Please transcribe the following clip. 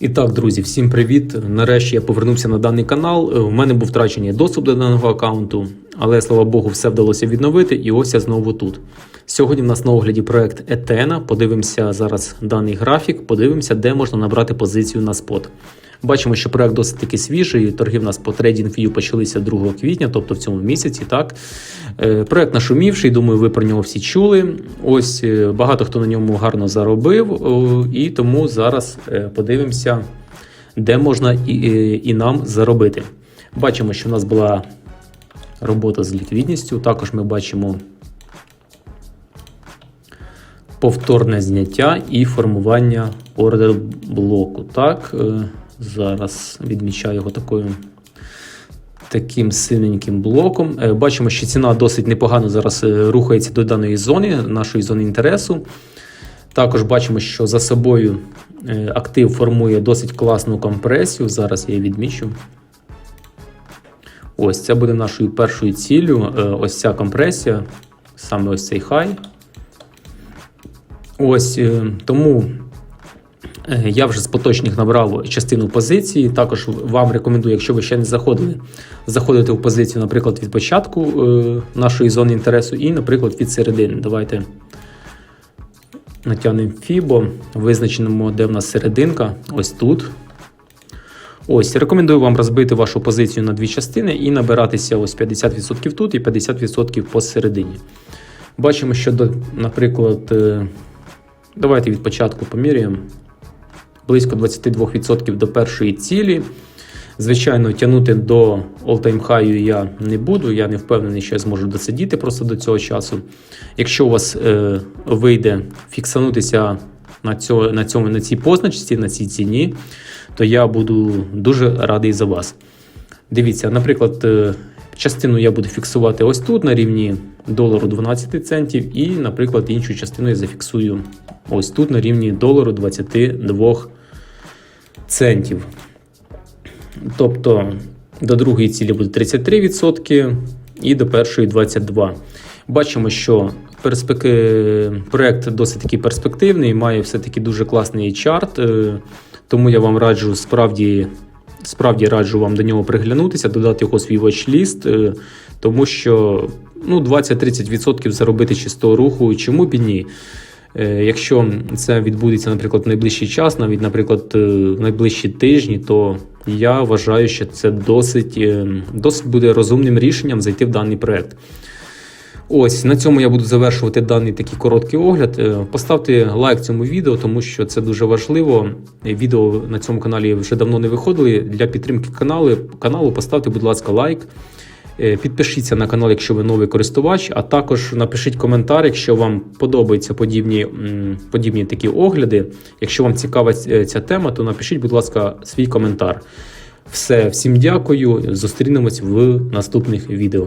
І так, друзі, всім привіт! Нарешті я повернувся на даний канал. У мене був втрачений доступ до даного аккаунту, але слава Богу, все вдалося відновити, і ось я знову тут. Сьогодні в нас на огляді проект Етена. Подивимося зараз даний графік, подивимося, де можна набрати позицію на спот. Бачимо, що проект досить таки свіжий. Торги в нас по TradingView почалися 2 квітня, тобто в цьому місяці. Так Е, проект нашумівший. Думаю, ви про нього всі чули. Ось е, багато хто на ньому гарно заробив, і тому зараз е, подивимося, де можна і, і, і нам заробити. Бачимо, що в нас була робота з ліквідністю. Також ми бачимо повторне зняття і формування ордер блоку. Так, е, зараз відмічаю його такою. Таким синеньким блоком. Е, Бачимо, що ціна досить непогано зараз е, рухається до даної зони, нашої зони інтересу. Також бачимо, що за собою актив формує досить класну компресію. Зараз я її відмічу. Ось це буде нашою першою ціллю. Е, Ось ця компресія, саме ось цей хай. Ось е, тому е, я вже з поточних набрав частину позиції. Також вам рекомендую, якщо ви ще не заходили, заходити в позицію, наприклад, від початку нашої зони інтересу і, наприклад, від середини. Давайте натягнемо FIBO, визначимо, де в нас серединка. Ось тут. Ось, рекомендую вам розбити вашу позицію на дві частини і набиратися ось 50% тут і 50% посередині. Бачимо, що, наприклад, е, давайте від початку поміряємо. Близько 22% до першої цілі. Звичайно, тягнути до all-time high я не буду. Я не впевнений, що я зможу досидіти просто до цього часу. Якщо у вас е, вийде фіксанутися на, цьо, на, цьому, на цій позначці, на цій ціні, то я буду дуже радий за вас. Дивіться, наприклад, е, частину я буду фіксувати ось тут на рівні долару 12 центів, і, наприклад, іншу частину я зафіксую ось тут на рівні долару 22 центів. Тобто до другої цілі буде 33% і до першої 22%. Бачимо, що перспек... проект досить таки перспективний, має все-таки дуже класний чарт, е, тому я вам раджу справді. Справді раджу вам до нього приглянутися, додати його свій watch-ліст, е, тому що ну, 20-30% заробити чистого руху, чому б і ні. Е, Якщо це відбудеться, наприклад, в найближчий час, навіть, наприклад, в найближчі тижні, то я вважаю, що це досить, досить буде розумним рішенням зайти в даний проект. Ось на цьому я буду завершувати даний такий короткий огляд. Е, Поставте лайк цьому відео, тому що це дуже важливо. Е, Відео на цьому каналі вже давно не виходили. Для підтримки каналу, каналу поставте, будь ласка, лайк. Е, Підпишіться на канал, якщо ви новий користувач, а також напишіть коментар, якщо вам подобаються подібні, подібні такі огляди. Якщо вам цікава ця тема, то напишіть, будь ласка, свій коментар. Все, всім дякую. Зустрінемось в наступних відео.